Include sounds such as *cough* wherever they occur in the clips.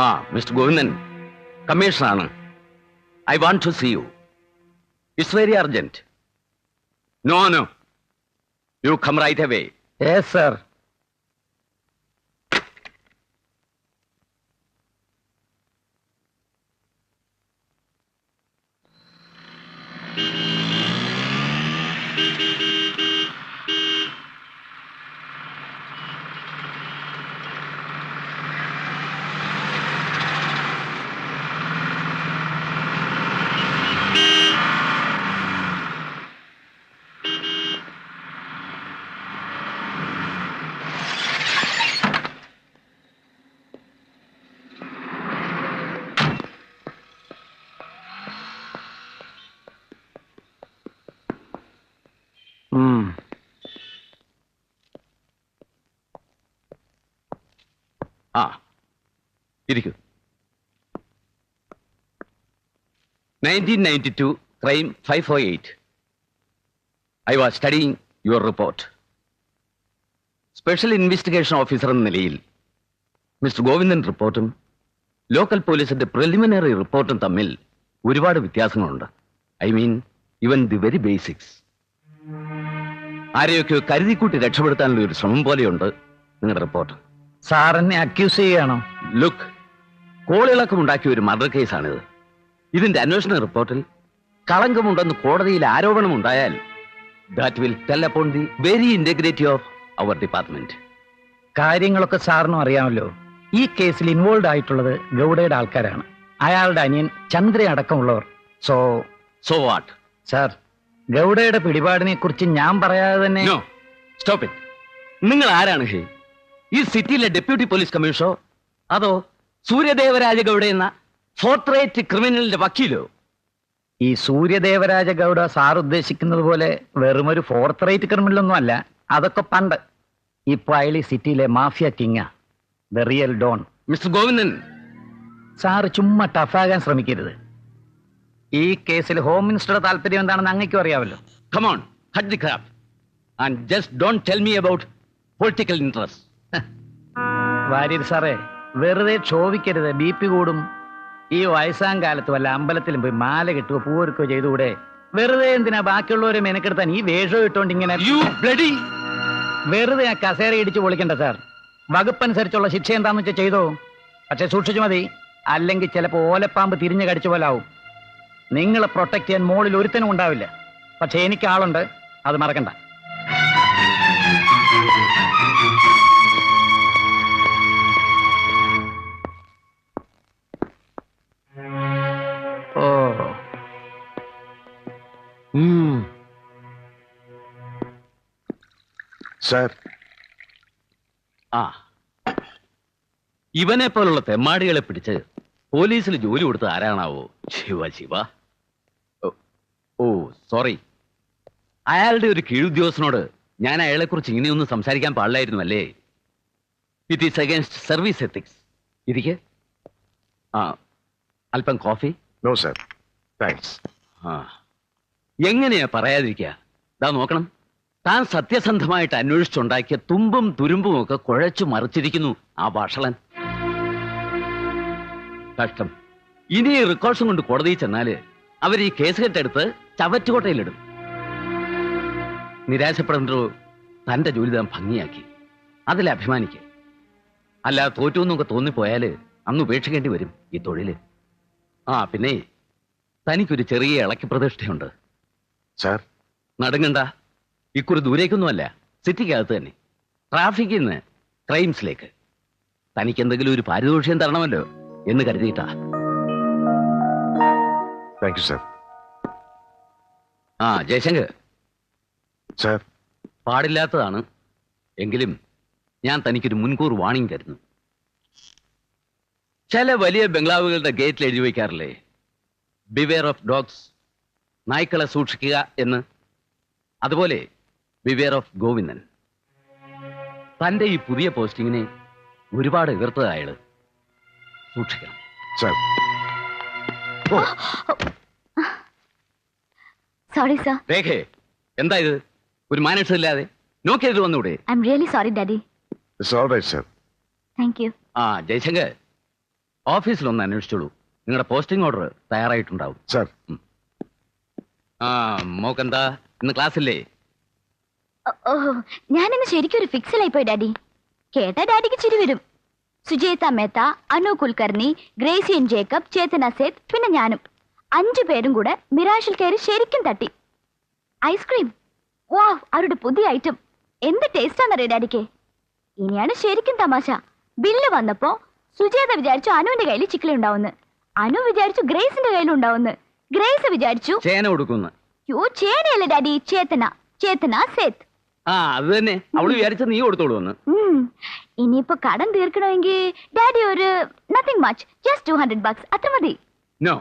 ആ mister Govindan കമ്മീഷണറാണ്. I want to see you. It's very urgent. No no. You come right away yes sir ആ ഇരിക്കൂ. Nineteen ninety two crime five four eight I was studying your report special investigation officer എന്ന നിലയിൽ mister Govindan റിപ്പോർട്ടും local പോലീസിന്റെ preliminary റിപ്പോർട്ടും തമ്മിൽ ഒരുപാട് വ്യത്യാസങ്ങളുണ്ട്. ഐ മീൻ ഇവൻ ദി വെരി ബേസിക്സ് ആരെയൊക്കെ കരുതിക്കൂട്ടി രക്ഷപ്പെടുത്താനുള്ള ഒരു ശ്രമം പോലെയുണ്ട് നിങ്ങളുടെ റിപ്പോർട്ട് സാർ എന്നെ അക്യൂസ് ചെയ്യാണോ ലുക്ക് കോളിളക്കമുണ്ടാക്കിയ ഒരു മർഡർ കേസാണിത്. ഇതിന്റെ അന്വേഷണ റിപ്പോർട്ടിൽ കളങ്കമുണ്ടെന്ന് കോടതിയിൽ ആരോപണം ഉണ്ടായാൽ that will tell upon the very integrity of our department കാര്യങ്ങളൊക്കെ സാറിനും അറിയാമല്ലോ. ഈ കേസിൽ ഇൻവോൾവ് ആയിട്ടുള്ളത് ഗൗഡയുടെ ആൾക്കാരാണ്. അയാളുടെ അനിയൻ ചന്ദ്ര അടക്കമുള്ളവർ. സോ സോ വാട്ട് സാർ ഗൗഡയുടെ പിടിപാടിനെ കുറിച്ച് ഞാൻ പറയാതെ തന്നെ സ്റ്റോപ്പ് ഇറ്റ് നിങ്ങൾ ആരാണ് ഹേ? ഈ സിറ്റിയിലെ ഡെപ്യൂട്ടി പോലീസ് കമ്മീഷണർ അതോ സൂര്യദേവരാജ ഗൗഡ എന്ന ഫോർത്ത് റേറ്റ് ക്രിമിനലിന്റെ വക്കീലോ? ഈ സൂര്യദേവരാജ ഗൗഡ സാർ ഉദ്ദേശിക്കുന്നത് പോലെ വെറുമൊരു ഫോർത്ത് റേറ്റ് ക്രിമിനലൊന്നും അല്ല. അതൊക്കെ പണ്ട്. ഇപ്പൊ അയലി സിറ്റിയിലെ mafia കിങ്ങ. The real don. Mister Govindan. Sir ചുമ്മാ ടഫാകാൻ ശ്രമിക്കരുത്. ഈ കേസിൽ ഹോം മിനിസ്റ്ററുടെ താല്പര്യം എന്താണെന്ന് അങ്ങേക്കും അറിയാമല്ലോ. കമോൺ ഹഡ് crap. And just don't tell me about political interests. Warrier സാറേ വെറുതെ ക്ഷോഭിക്കരുത് ബി പി കൂടും. ഈ വയസ്സാം കാലത്ത് വല്ല അമ്പലത്തിലും പോയി മാല കെട്ടുകയോ പൂവെടുക്കുകയോ ചെയ്തുകൂടെ? വെറുതെ എന്തിനാ ബാക്കിയുള്ളവരെ മെനക്കെടുത്താൻ ഈ വേഷം ഇട്ടോണ്ട് ഇങ്ങനെ. വെറുതെ ആ കസേര ഇടിച്ചു പൊളിക്കണ്ട സാർ വകുപ്പനുസരിച്ചുള്ള ശിക്ഷ എന്താന്ന് വെച്ചാൽ ചെയ്തോ? പക്ഷെ സൂക്ഷിച്ചു മതി. അല്ലെങ്കിൽ ചിലപ്പോ ഓലപ്പാമ്പ് തിരിഞ്ഞു കടിച്ചു പോലെ ആവും നിങ്ങളെ പ്രൊട്ടക്ട് ചെയ്യാൻ മോളിൽ ഒരുത്തനും ഉണ്ടാവില്ല. പക്ഷെ എനിക്ക് ആളുണ്ട്. അത് മറക്കണ്ട. സാർ. ആ. ഇവനെ പോലുള്ള തെമ്മാടികളെ പിടിച്ച് പോലീസിൽ ജോലി കൊടുത്ത് ആരാണാവോ? ശിവ ശിവ. Oh, sorry. അയാളുടെ ഒരു കീഴുദ്യോഗസ്ഥനോട് ഞാൻ അയാളെക്കുറിച്ച് ഇങ്ങനെയൊന്നും സംസാരിക്കാൻ പാടില്ലായിരുന്നു അല്ലേ? It is against service ethics ഇരിക്കെ. ആ അല്പം കോഫി? No sir. താങ്ക്സ്. ആ. എങ്ങനെയാ പറയാതിരിക്കുക ദാ നോക്കണം. താൻ സത്യസന്ധമായിട്ട് അന്വേഷിച്ചുണ്ടാക്കിയ തുമ്പും തുരുമ്പും ഒക്കെ കുഴച്ചു മറിച്ചിരിക്കുന്നു ആ ഭാഷളൻ കഷ്ടം. ഇനി റിക്കോർഡ്സും കൊണ്ട് കോടതിയിൽ ചെന്നാൽ അവർ ഈ കേസ് കെട്ടെടുത്ത് ചവറ്റുകോട്ടയിലിടും. നിരാശപ്പെടേണ്ടോ തന്റെ ജോലി താൻ ഭംഗിയാക്കി. അതിൽ അഭിമാനിക്കുക അല്ല തോറ്റു എന്നൊക്കെ തോന്നിപ്പോയാൽ അന്ന് ഉപേക്ഷിക്കേണ്ടി വരും ഈ തൊഴിൽ. ആ പിന്നെ തനിക്കൊരു ചെറിയ ഇളക്കി പ്രതിഷ്ഠയുണ്ട് സാർ. നടുങ്ങണ്ട. ഇക്കുറി ദൂരേക്കൊന്നുമല്ല സിറ്റിക്കകത്ത് തന്നെ. ട്രാഫിക്കിൽ നിന്ന് ക്രൈംസിലേക്ക്. തനിക്ക് എന്തെങ്കിലും ഒരു പാരിതോഷികം തരണമല്ലോ എന്ന് കരുതിയിട്ടാ. താങ്ക് യു സർ ആ ജയശങ്കർ. സർ പാടില്ലാത്തതാണ്. എങ്കിലും ഞാൻ തനിക്കൊരു മുൻകൂർ വാണിംഗ് തരുന്നു. ചില വലിയ ബംഗ്ലാവുകളുടെ ഗേറ്റിൽ എഴുതി വയ്ക്കാറില്ലേ? ബിവെയർ ഓഫ് ഡോഗ്സ് നായ്ക്കളെ സൂക്ഷിക്കുക എന്ന്. അതുപോലെ ബിവെയർ ഓഫ് ഗോവിന്ദൻ. തന്റെ ഈ പുതിയ പോസ്റ്റിങ്ങിനെ ഒരുപാട് എതിർത്തത് അയാൾ സൂക്ഷിക്കണം. സാർ. സോറി സർ രേഖേ എന്താ ഇത്? ഒരു മാനേഴ്സ് ഇല്ലാതെ നോക്കിയത് വന്നൂടെ? I am really sorry daddy it's alright sir sir thank you ആ ജയശങ്കർ ഓഫീസിലൊന്ന് അന്വേഷിച്ചോളൂ. നിങ്ങളുടെ പോസ്റ്റിംഗ് ഓർഡർ തയ്യാറായിട്ടുണ്ടാവും. സർ ആ മോക്കെന്താ? ഇന്ന് ക്ലാസ്സില്ലേ? ഓ ഞാനിന്ന് ശരിക്കും ഒരു ഫിക്സിലായി പോയി ഡാഡി. കേട്ട ഡാഡിക്ക് ചിരി വരും. സുജേത മേത്ത അനു കുൽക്കർണി ഗ്രേസിയൻ ജേക്കബ് ചേതന സേത് പിന്നെ ഞാനും. അഞ്ചു പേരും കൂടെ മിറാഷിൽ കയറി ശരിക്കും തട്ടി. ഐസ്ക്രീം? വാ അവരുടെ പുതിയ ഐറ്റം എന്ത് ടേസ്റ്റാന്നറിയോ ഡാഡിക്ക്? ഇനിയാണ് ശരിക്കും തമാശ. ബില്ല് വന്നപ്പോ സുജേത വിചാരിച്ചു അനുവിന്റെ കയ്യിൽ ചിക്കിളി ഉണ്ടാവുന്നു. അനു വിചാരിച്ചു ഗ്രേസിന്റെ കയ്യിൽ ഉണ്ടാവുന്നു. ഗ്രേസ് വിചാരിച്ചു ചേന കൊടുക്കുന്നു. യോ ചേനയല്ല ഡാഡി? ചേതന. ചേതന സേത് ആ അത് തന്നെ. അവൾ വിചാരിച്ച നീ കൊടുത്തോളൂ എന്ന്. ഇനിയിപ്പോ കടം തീർക്കണമെങ്കിൽ ഡാഡി ഒരു nothing much just two hundred bucks അത്ര മതി. No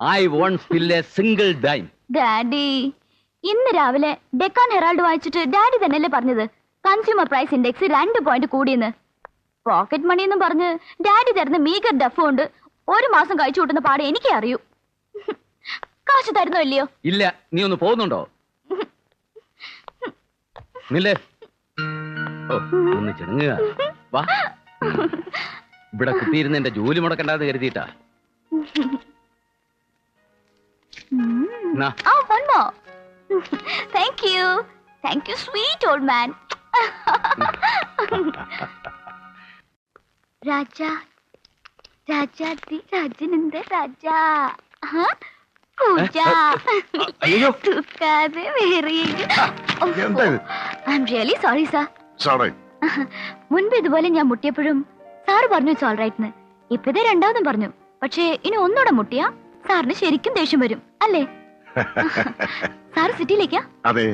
I won't fill a single dime daddy ഇന്ന് രാവിലെ ഡെക്കാൻ ഹെറാൾഡ് വായിച്ചിട്ട് ഡാഡി തന്നെയല്ലേ പറഞ്ഞത്? കൺസ്യൂമർ പ്രൈസ് ഇൻഡെക്സ് രണ്ട് പോയിന്റ് കൂടിയെന്ന്. പോക്കറ്റ് മണി എന്നും പറഞ്ഞ് ഡാഡി തരുന്ന മീഗർ ഡഫ് കൊണ്ട് ഒരു മാസം കഴിച്ചു കൂട്ടുന്ന പാട് എനിക്കേ അറിയൂ. കാശ് തരുന്നോ ഇല്ലയോ? ഇല്ല നീ ഒന്ന് പോകുന്നുണ്ടോ? നില്ലേ? ഓ ഒന്ന് ചെണുങ്ങുക. വാ. ഇവിടെ കുത്തിയിരുന്ന് എന്റെ ജോലി മുടക്കണ്ടാന്ന് കരുതിയിട്ടാ. Raja Raja. Thank you, sweet old man. രാജ അയ്യോ. വേറെ എന്താ ഇത്? I am really sorry. Sir സാറേ മുൻപ് ഇതുപോലെ ഞാൻ മുട്ടിയപ്പോഴും സാറ് പറഞ്ഞു ഇറ്റ്സ് ഓൾ റൈറ്റ് ഇപ്പൊ ഇതേ രണ്ടാമതും പറഞ്ഞു. പക്ഷേ ഇനി ഒന്നുകൂടെ മുട്ടിയാ സാറിന് ശരിക്കും ദേഷ്യം വരും. അല്ലേ? സാർ സിറ്റിയിലേക്കാ? അതെ.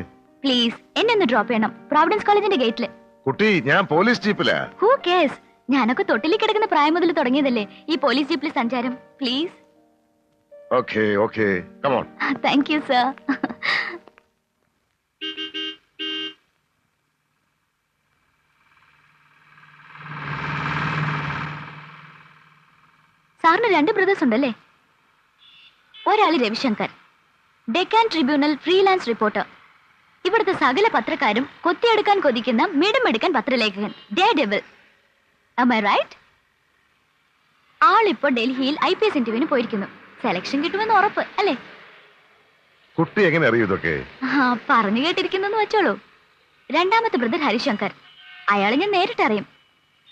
പ്ലീസ് എന്നെ ഒന്ന് ഡ്രോപ്പ് ചെയ്യണം. പ്രോവിഡൻസ് കോളേജിന്റെ ഗേറ്റിൽ കുട്ടി ഞാൻ പോലീസ് ജീപ്പിലാ. ഹൂ കേസ് ഞാനൊക്കെ തൊട്ടിലേക്ക് കിടക്കുന്ന പ്രായം മുതൽ തുടങ്ങിയതല്ലേ. ഈ പോലീസ് ജീപ്പിൽ സഞ്ചാരം. Please okay okay come on thank you sir സാറിന് രണ്ട് ബ്രദേഴ്സ് ഉണ്ടല്ലേ? ഒരാൾ Ravishankar Deccan tribunal freelance reporter. ഇവിടുത്തെ സകല പത്രക്കാരും കൊത്തിയെടുക്കാൻ കൊതിക്കുന്ന മിടുമെടുക്കാൻ പത്രലേഖകൻ ഡേ ഡെവിൽ I right? ആളിപ്പോ ഡൽഹിയിൽ ഐ പി എസ് ഇന്റർവ്യൂവിന് പോയിരിക്കുന്നു. സെലക്ഷൻ കിട്ടുമെന്ന് ഉറപ്പ് അല്ലേ? കുട്ടി എങ്ങനെ അറിയൂ ഇതൊക്കെ? പറഞ്ഞു കേട്ടിരിക്കുന്നെന്ന് വെച്ചോളൂ. രണ്ടാമത്തെ ബ്രദർ ഹരിശങ്കർ. അയാളെ ഞാൻ നേരിട്ട് അറിയും.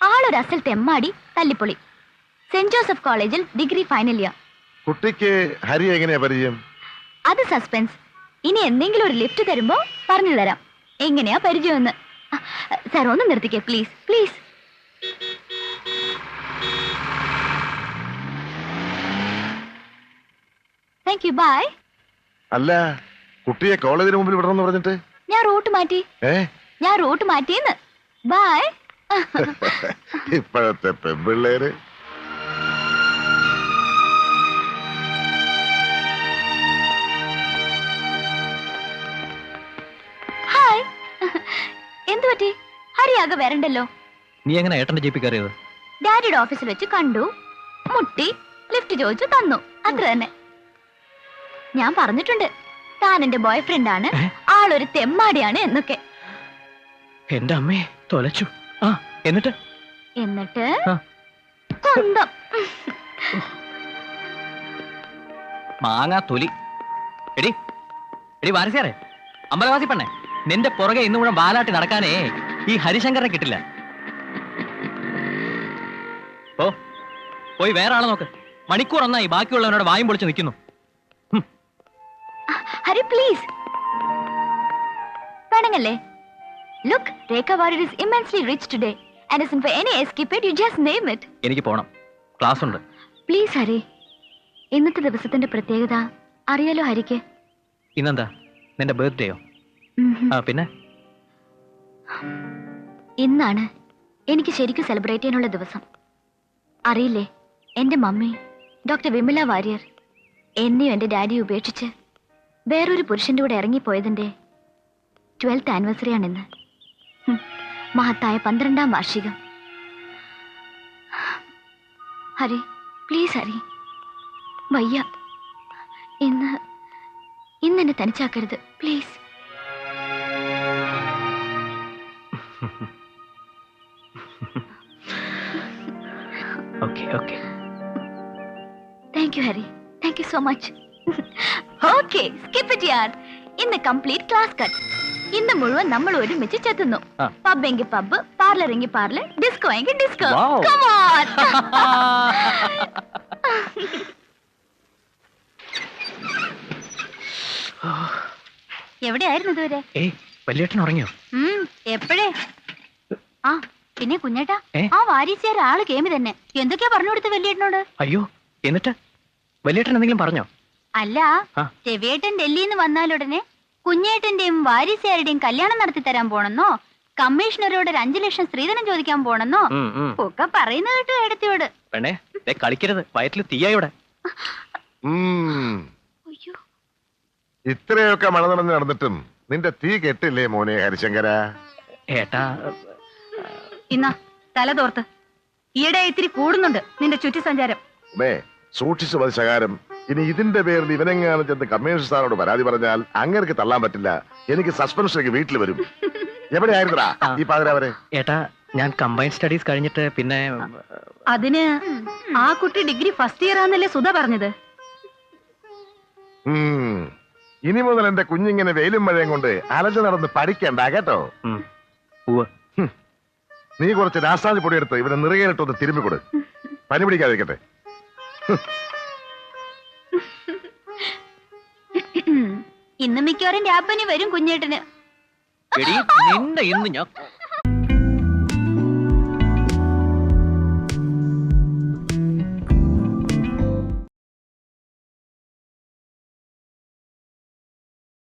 ആളൊരു അസൽ തെമ്മാടി തല്ലിപ്പൊളി. സെന്റ് ജോസഫ് കോളേജിൽ ഡിഗ്രി ഫൈനൽ ഇയർ കുട്ടിക്ക് ഹരി എങ്ങനെയാ പരിചയം? അത് സസ്പെൻസ് ഇനി എന്തെങ്കിലും ഒരു ലിഫ്റ്റ് തരുമ്പോ പറഞ്ഞു തരാം എങ്ങനെയാ പരിചയം എന്ന് സാർ ഒന്ന് നിർത്തിക്കേ please please thank you bye അല്ല കുട്ടിയെ കോളേജിന് മുമ്പിൽ വിടണമെന്ന് പറഞ്ഞിട്ട്. ഞാൻ റൂട്ട് മാറ്റി. ഏ? ഞാൻ റൂട്ട് മാറ്റിയെന്ന്. ബൈ *laughs* ഇപ്പോഴത്തെ പെൺപിള്ളേര്. ഹായ് എന്തു പറ്റി? ഹരിയാകെ വരണ്ടല്ലോ. നീ എങ്ങനെ ഏട്ടന്റെ ജീപ്പിൽ കയറിയത്? ഡാഡിയുടെ ഓഫീസിൽ വെച്ച് കണ്ടു. മുട്ടി ലിഫ്റ്റ് ചോദിച്ചു തന്നു. അത്ര തന്നെ. ഞാൻ പറഞ്ഞിട്ടുണ്ട്. താൻ എന്റെ ബോയ് ഫ്രണ്ട് ആണ്? ആളൊരു തെമ്മാടിയാണ് എന്നൊക്കെ. എന്റെ അമ്മേ തൊലച്ചു. ആ എന്നിട്ട്? എന്നിട്ട്. സ്വന്തം. മാങ്ങാ തൊലി. എടി എടി വാരസ്യാറെ അമ്പലവാസി പെണ്ണേ നിന്റെ പുറകെ ഇന്ന് മുഴുവൻ വാലാട്ടി നടക്കാനേ ഈ ഹരിശങ്കറിനെ കിട്ടില്ല. ഓ പോയി വേറെ ആളെ നോക്ക്. മണിക്കൂർ ഒന്നായി ബാക്കിയുള്ളവനോട് വായും പൊളിച്ച് നിൽക്കുന്നു. Hari please വേണങ്ങല്ലേ. Look Rekha Warrier is immensely rich today and is for any escape it you just name it എനിക്ക് പോണം. ക്ലാസ് ഉണ്ട്. പ്ലീസ് ഹരി ഇന്നത്തെ ദിവസത്തിന്റെ പ്രത്യേകത അറിയാലോ ഹരിക്ക്? ഇന്നെന്താ? നിന്റെ ബർത്ത്ഡേയോ ആ പിന്നെ? ഇന്നാണ് എനിക്ക് ശരിക്കും സെലിബ്രേറ്റ് ചെയ്യാനുള്ള ദിവസം. അറിയില്ലേ എന്റെ മമ്മി ഡോക്ടർ വിമല വാര്യർ എന്നെയും എന്റെ ഡാഡിയെ ഉപേക്ഷിച്ച് വേറൊരു പുരുഷന്റെ കൂടെ ഇറങ്ങിപ്പോയതിന്റെ ട്വൽത്ത് ആനിവേഴ്സറി ആണിന്ന് മഹത്തായ പന്ത്രണ്ടാം വാർഷികം. ഹരി പ്ലീസ് ഹരി. വയ്യ. ഇന്ന് ഇന്ന് എന്നെ തനിച്ചാക്കരുത്. Please. Okay okay. Thank you Hari. Thank you so much. Okay skip it യാർ ഇന്ന് കംപ്ലീറ്റ് ക്ലാസ് കട്ട് ഇന്ന് മുഴുവൻ നമ്മൾ ഒരുമിച്ച് ചെത്തുന്നു. പബ് എങ്കിൽ പബ് പാർലർ എങ്കിൽ പാർലർ ഡിസ്കോ എങ്കിൽ ഡിസ്കോ Wow. *laughs* എവിടെയായിരുന്നു ഇതുവരെ? വല്യേട്ടൻ ഉറങ്ങിയോ? എപ്പോഴേ? ആ പിന്നെ കുഞ്ഞേട്ടാ ആ വാരീച്ചേര ആൾ കേമി തന്നെ. എന്തൊക്കെയാ പറഞ്ഞു കൊടുത്ത് വലിയേട്ടനോട്? അയ്യോ എന്നിട്ട്? വല്യേട്ടൻ എന്തെങ്കിലും പറഞ്ഞോ? അല്ല ചെവിയേട്ടൻ രവിയേട്ടൻ ഡൽഹിയിൽ നിന്ന് വന്നാലുടനെ കുഞ്ഞേട്ടന്റെയും വാരീസയാരുടെയും കല്യാണം നടത്തി തരാൻ പോണെന്നോ കമ്മീഷണറോട് ഒരു അഞ്ചു ലക്ഷം സ്ത്രീധനം ചോദിക്കാൻ പോണെന്നോ. ഒക്കെ പറയുന്നത് കേട്ടു എടുത്തോട് പെണ്ണേ കളിക്കരുത് വയറ്റിൽ തീയായോടെ ഇത്രയൊക്കെ മഴ നടന്ന് നടന്നിട്ടും നിന്റെ തീ കെട്ടില്ലേ മോനെ ഹരിശങ്കര? ഏട്ടാ ഇന്നാ തല തോർത്ത്. ഈയിടെ ഇത്തിരി കൂടുന്നുണ്ട് നിന്റെ ചുറ്റി സഞ്ചാരം ഉമേ സൂക്ഷിച്ചു മതി ശകാരം. ഇനി ഇതിന്റെ പേരിൽ ഇവനെങ്ങാനും ചെന്ന് കമ്മീഷൻ സാറോട് പരാതി പറഞ്ഞാൽ അങ്ങനെക്ക് തള്ളാൻ പറ്റില്ല. എനിക്ക് സസ്പെൻഷനൊക്കെ വീട്ടിൽ വരും. എവിടെയായിരുന്നാ ഈ പാതിരാവരെ ഏട്ടാ ഞാൻ കമ്പൈൻ സ്റ്റഡീസ് കഴിഞ്ഞിട്ട് പിന്നെ അതിന് ആ കുട്ടി ഡിഗ്രി ഫസ്റ്റ് ഇയർ ആണെന്നല്ലേ സുധ പറഞ്ഞത്? ഇനി മുതൽ എന്റെ കുഞ്ഞിങ്ങനെ വെയിലും മഴയും കൊണ്ട് അലഞ്ഞു നടന്ന് പഠിക്കണ്ട കേട്ടോ. നീ കുറച്ച് രാസാജ് പൊടിയെടുത്ത് ഇവനെ നിറകയിലിട്ടൊന്ന് തിരുമ്മി കൊടു പനി പിടിക്കാതിരിക്കട്ടെ. മിക്കവാറും രാപ്പനി വരും കുഞ്ഞേട്ടന്. എടീ, നിന്നെ ഇന്ന് ഞാൻ